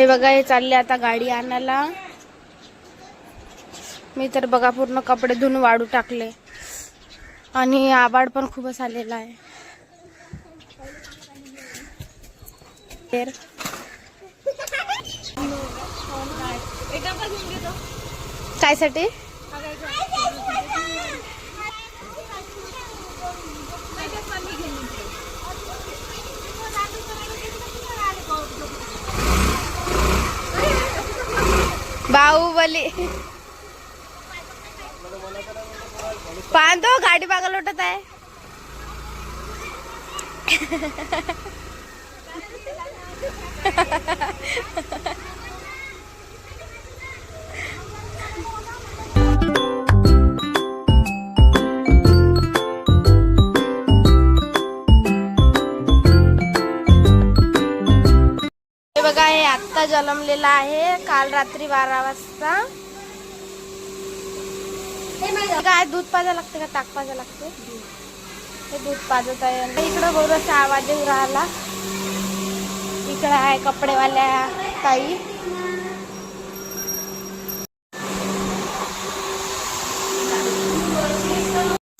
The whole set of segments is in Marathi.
हे बघा हे चालले आता गाडी आणायला. मी तर बघा पूर्ण कपडे धुवून वाळू टाकले. आणि आबाड पण खूपच आलेला आहे. तर बाहुबली. पाहतो गाडी बागा लोटत आहे. बघा हे आत्ता जन्मलेला आहे. काल रात्री बारा वाजता. काय दूध पाजा लागते का? ताक पाजा लागते? हे दूध पाजत आहे. इकडं इकडं असा आवाज येऊ राहिला. इकडे आहे कपडेवाल्या ताई.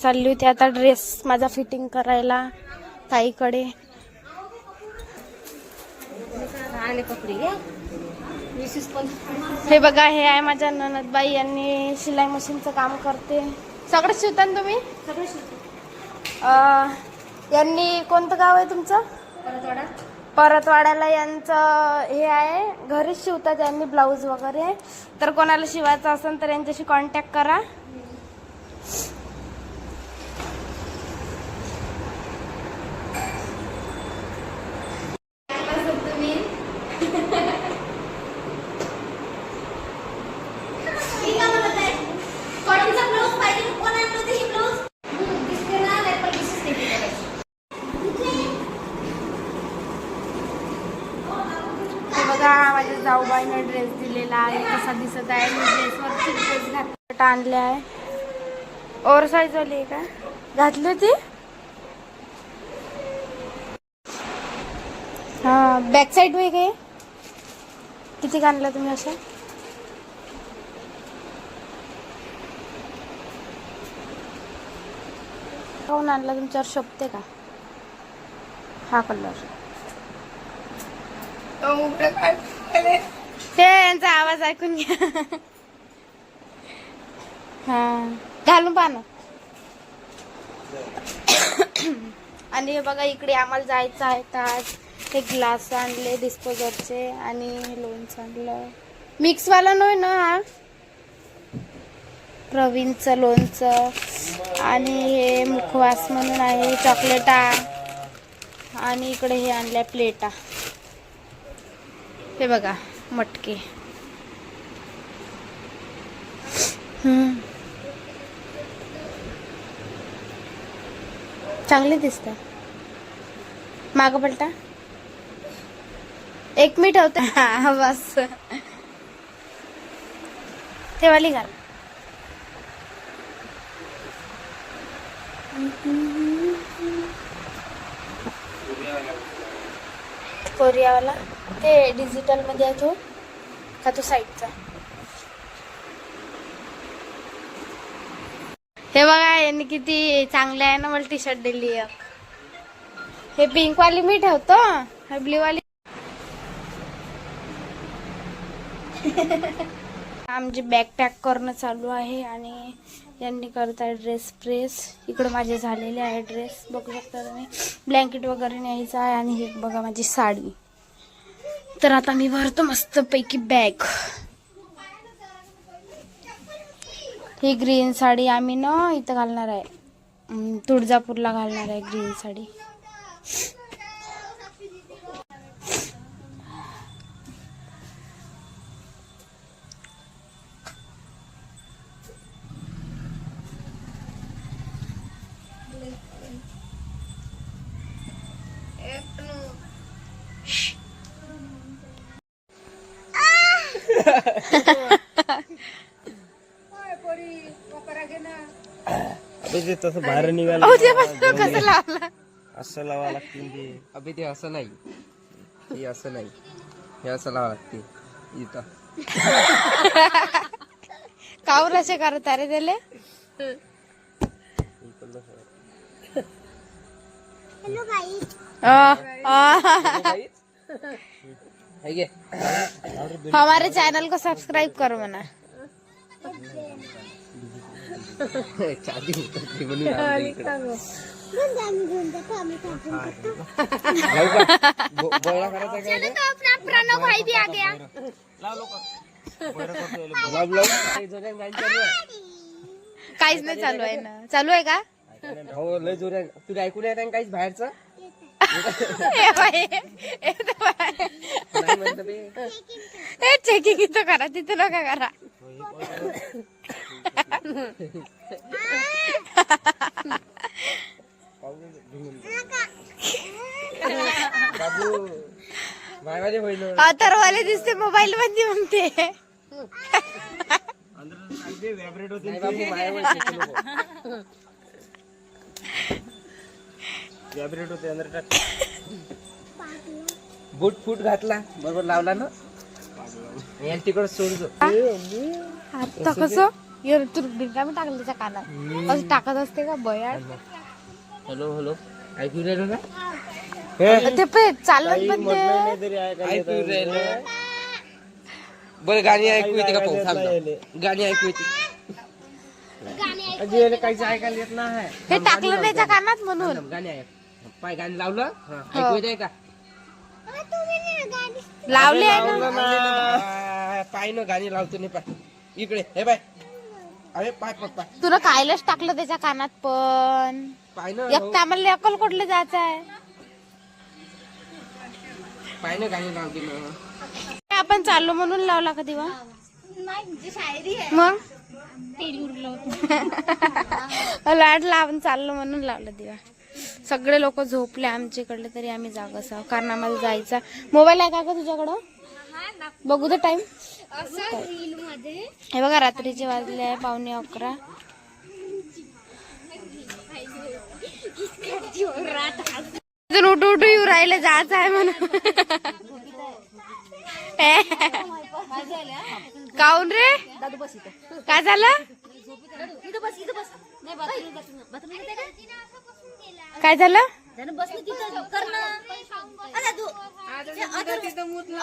चालली होती आता ड्रेस माझा फिटिंग करायला ताईकडे. हे बघा हे आहे माझ्या ननदबाई यांनी शिलाई मशीनचं काम करते. सगळं शिवता ना तुम्ही? अं, यांनी कोणतं गाव आहे तुमचं? परतवाड्याला यांचं हे आहे. घरीच शिवतात यांनी ब्लाऊज वगैरे. तर कोणाला शिवायचं असेल तर यांच्याशी कॉन्टॅक्ट करा हे बघा माझ्या जाऊबाईने ड्रेस दिलेला आहे. कसा दिसत आहे. मी घात आणले आहे. ओव्हर साईज वाली आहे का? घातली होती? हा बॅक साईड वेगळे किती आणल्या तुम्ही असं काऊन आणला तुमच्यावर शोभते का? हा कलर ते यांचा आवाज ऐकून घ्या. हा घालून पहा आणि हे बघा इकडे आम्हाला जायचं आहे तर आज हे ग्लास आणले डिस्पोजरचे आणि लोणचं आणलं. मिक्सवाला नव्हे ना हा? प्रवीणचं लोणचं आणि हे मुखवास म्हणून आहे चॉकलेटा. आणि इकडे हे आणल्या प्लेटा. हे बघा. मटके. चांगले दिसतात. माग पलटा. एक मिनिट होते. हा बस. तेवाली घाल. कोरियावाला. ते डिजिटलमध्ये आहे तो. का तो साईडचा? हे बघा यांनी किती चांगले आहे ना मला टी शर्ट दिली. हे पिंक वाली मी ठेवतो. हे ब्ल्यू वाली आमची बॅग पॅक करणं चालू आहे आणि यांनी करत आहे ड्रेस प्रेस इकडे माझे झालेले आहे ड्रेस बघू शकता तुम्ही. ब्लँकेट वगैरे न्यायचं आहे आणि हे बघा माझी साडी. तर आता मी भरतो मस्त पैकी बॅग ही ग्रीन साडी आम्ही ना इथं घालणार आहे. तुळजापूरला घालणार आहे ग्रीन साडी. अबे ते तसं बाहेर निघालं. अहो, ते बघ, कसं लावलं? असं लावा लागतील ते. अभि ते असं नाही. ते असं नाही. हे असं लावा लागते इथं. कावर असे करता रे त्याले अ, अ, हे घे हमारे चैनल को सब्सक्राइब करो मना? प्रणव भाई भी आ गया। आहे. काहीच नाही चालू आहे ना. चालू आहे का? हो लय जोऱ्याने तुला ऐकून येत काहीच बाहेरचं? चेकिंग इथं करा तिथं नका करा अतरवाले दिसते मोबाईल मध्ये म्हणते व्हायब्रेट होते नाही. व्हायब्रेट होते अंदर टाक. बूट फूट घातला. बरोबर लावला ना? याला तिकडे सोडतो आता कसं? ये तू रिकामी टाकलं त्याच्या कानात? असं टाकत असते का बयाड? हॅलो. हॅलो ऐकू राहिलो ना? ते पे चालत पण ते. नाही ऐकू. राहिलो बरं गाणी ऐकू येते का पाहू थांब ना. गाणी ऐकू येते. याला काहीच ऐकायला येत नाही. हे टाकलं त्याच्या कानात म्हणून. गाणी ऐक. पाय गाणी लावलं? हा, ऐकू येते का? लावले? आहे ना. पाय- पाय न गाणी लावतो नाही पाय. इकडे हे पाय अरे पाय पाय पाय. तुला कायलाच टाकलं त्याच्या कानात पण. पाय न एक तर आम्हाला अक्कलकोटला जायचं आहे पाय न गाणी लावते ना. आपण चाललो म्हणून लावला का दिवा? मग? लाट लावून चाललो म्हणून लावलं दिवा. सगळे लोक झोपले आमच्याकडले तरी आम्ही जाग असावं कारण आम्हाला जायचा मोबाईल आहे का ग तुझ्याकडं? बघू दे टाइम हे बघा रात्रीचे वाजले आहे पावणे अकरा. अजून उठू उठू येऊ राहिले जायचं आहे म्हणून. काऊन रे? काय झालं? काय झालं?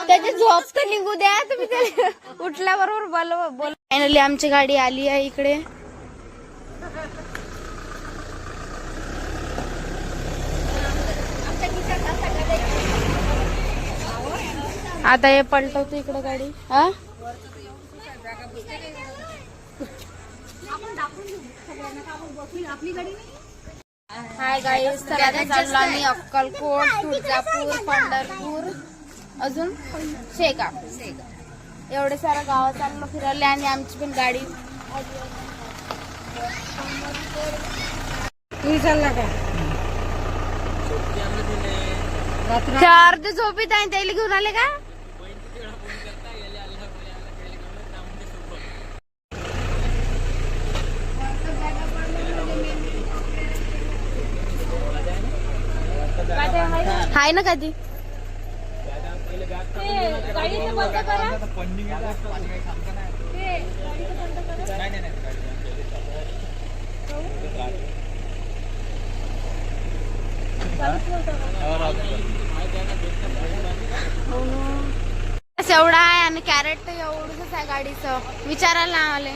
त्याची झोप तर निघू द्या तुम्ही त्याला उठल्याबरोबर बोल बोल. फायनली आमची गाडी आली आहे इकडे. आता हे पलटवतो इकडे गाडी. हा? हाय गाईस तर आता चाललो आम्ही अक्कलकोट तुळजापूर पंढरपूर अजून शेगाव. एवढे सारं गाव चाललो फिरवले आणि आमची पण गाडी. चार ते झोपीत आहे. त्याला घेऊन आले का? हाय ना कधी एवढा आहे आणि कॅरेट तर एवढंच आहे गाडीचं. विचारायला आले.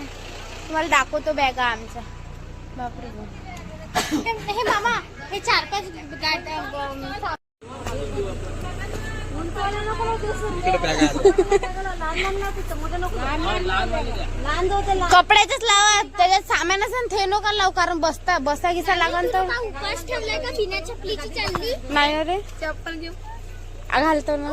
तुम्हाला दाखवतो बॅगा आमचा बापरे. हे- मामा हे चार पाच कपड्याचेच लावा त्याच्यात सामान असं थे नका लावू कारण बसता बसा घिसा लागन तर उपास ठेवलाय का? बिना चपलीची चालली नाही ना रे. चप्पल घेऊ घालतो ना.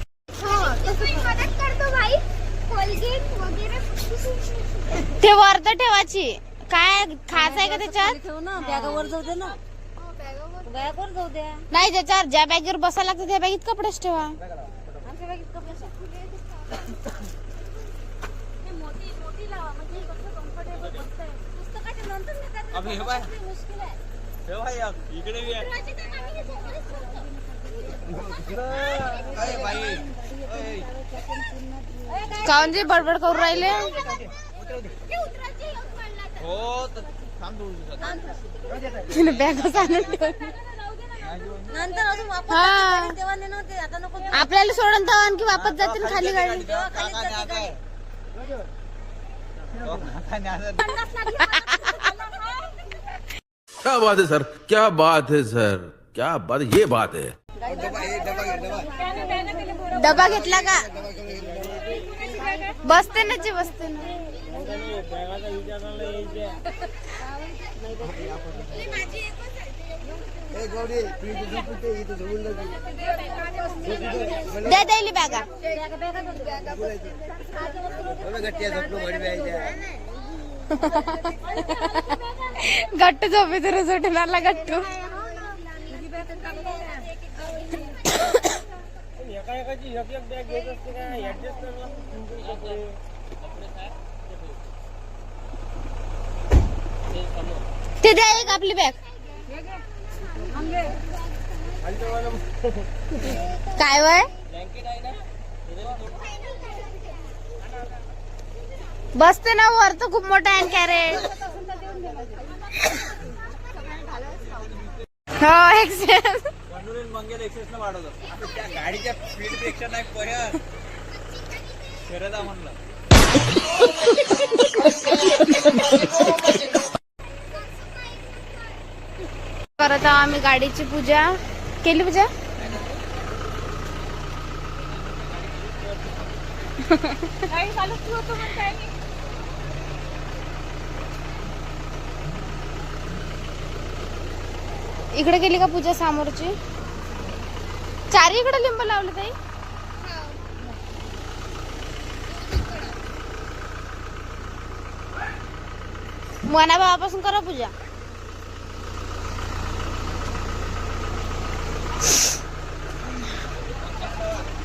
मदत करतो भाई. कोलगेट वगैरे ते वरत ठेवायची. काय खायचं आहे का त्याच्यात? ठेव ना. बॅगावर जाऊ दे ना. बॅगवर जाऊ द्या. नाही ज्याच्यावर ज्या बॅगेवर बसायला लागतं त्या बॅगेत कपडेच ठेवा. आमच्या बॅगेत कपडे असे हे मोठी मोठी लावा. म्हणजे हे कसं comfortable बसतंय. पुस्तकाच्या नंतर नाही करणार. अब हे बाय. ते मुश्किल आहे. हे बाय इकडे बाई. अय. काऊन जे बडबड करून राहिले हो तर थांब थोडं दिवसात. तिने बॅगच आणून ठेवली. नंतर अजून वापस हा. जाते तेव्हा नाही नव्हते आता नको आपल्याला सोडून तर आणखी वापस जाते ना खाली गाडी तेव्हा काकाने आता आहे. हो, काकाने आता क्या बात है सर क्या बात है सर क्या बात ये बात है डबा घेतला का? बसते ना जे बसते ना द्या द्यायली बॅगा. गट्टू झोपे तर सुटून आला गट्टू एका एक एक बॅग घेत असते का? ऍडजस्ट करायला ते द्या एक आपली बॅग काय वय? बसते ना वर तर खूप मोठा आहे. कॅरेट हो एक्सेस कंडोलीन मंगेल एक्सेस न वाढवलं. आता त्या गाडीच्या स्पीडपेक्षा नाही म्हणलं. करत आहोत आम्ही गाडीची पूजा. केली पूजा? इकडे गेली का पूजा समोरची? चारीकडे लिंब लावले ताई? मना भावापासून करा पूजा.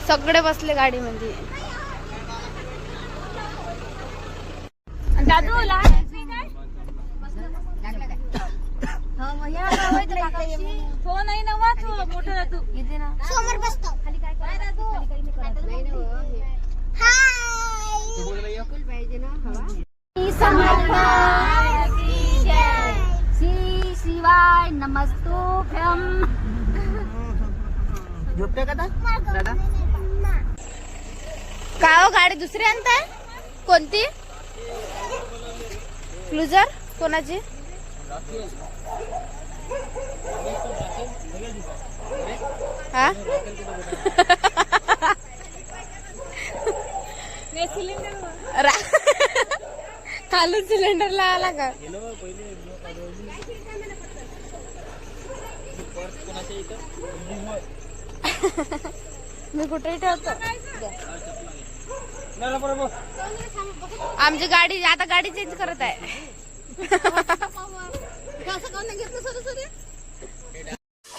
सगळे बसले गाडीमध्ये. हो नाही ना वाच मोठं राहतो इथे ना. समोर बसतो. खाली काय श्री शिवाय नमस्तोभ्यम का हो गाडी दुसरी आणताय? कोणती? क्लुजर कोणाची? हा? खालून सिलेंडर आला का? मी कुठेही ठेवतो? आमची गाडी आता गाडी चेंज करत आहे.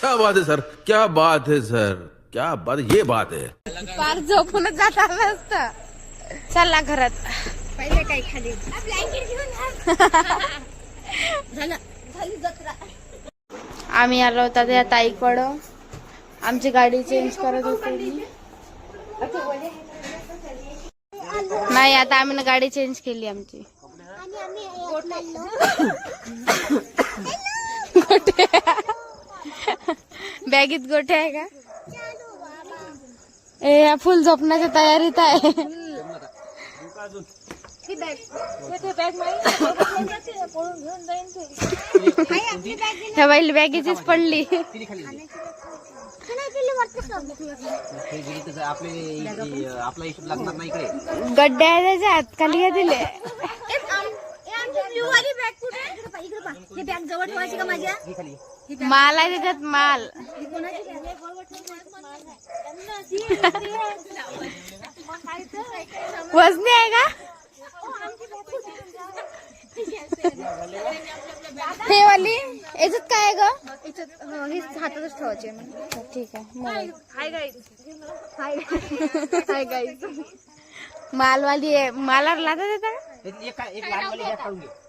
क्या बात है सर? क्या बात है सर? क्या बात ये बात है। फार झोपूनच जात आलं असतं. चला घरात. पहिले काय खाली? ब्लँकेट घेऊन आम्ही आलो होता त्या ताईकडं. आमची गाडी चेंज करत होते. मी नाही आता आम्ही ना गाडी चेंज केली आमची. आणि आम्ही गोटे. बॅगीत गोटे आहे का ए या फुल झोपण्याच्या तयारीत आहे ह्या बाईल बॅगेचीच पडली आपला इशू लागणार नाही इकडे गड्ड्या आहे त्याच्यात खाली घ्या दिले ब्लू वाली बॅग कुठे आहे? इकडे पहा, इकडे पहा. ही बॅग जवळ ठेवायची का माझ्या माल आहे त्याच्यात माल. आहे? वजनी आहे का? हे वाली याच्यात काय आहे ग? हातातच ठेवायचे ठीक आहे. मग हाय गाईज हाय गाईज मालवाली आहे मालावर लागत येतात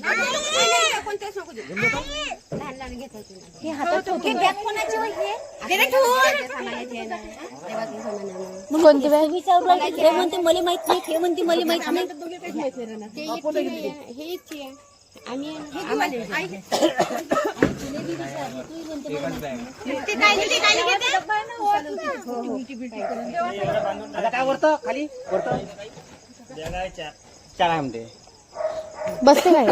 कोणत्याच नको देऊ. लहान लहान घेतात हे बॅग कोणाची होय हे? कोणती बॅग हे म्हणते मला माहीत नाही हे म्हणते मला माहीत नाही ते इतकी आहे, हे इतकी आहे. काय आता काय वरतं खाली वरतं चार आहे म्हणते बसते काय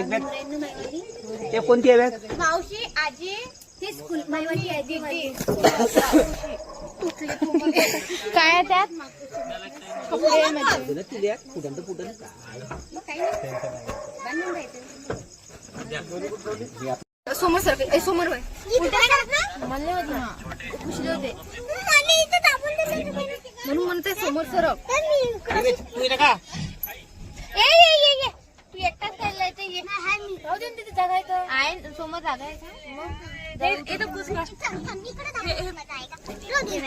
एक बॅग. ते कोणती आहे बॅग? मावशी आजी ते स्कूल माईवाली. काय आहे त्यात? समोर सर ए, समोर वळ. उलटं नाही करत ना? उशिरा होते. म्हणून म्हणते समोर सर. ए ये ये ये. तू एकटाच ते ये. राहू दे ना तिथे जागा आहे तर. आहे समोर जागा आहे का? मग जाऊ दे.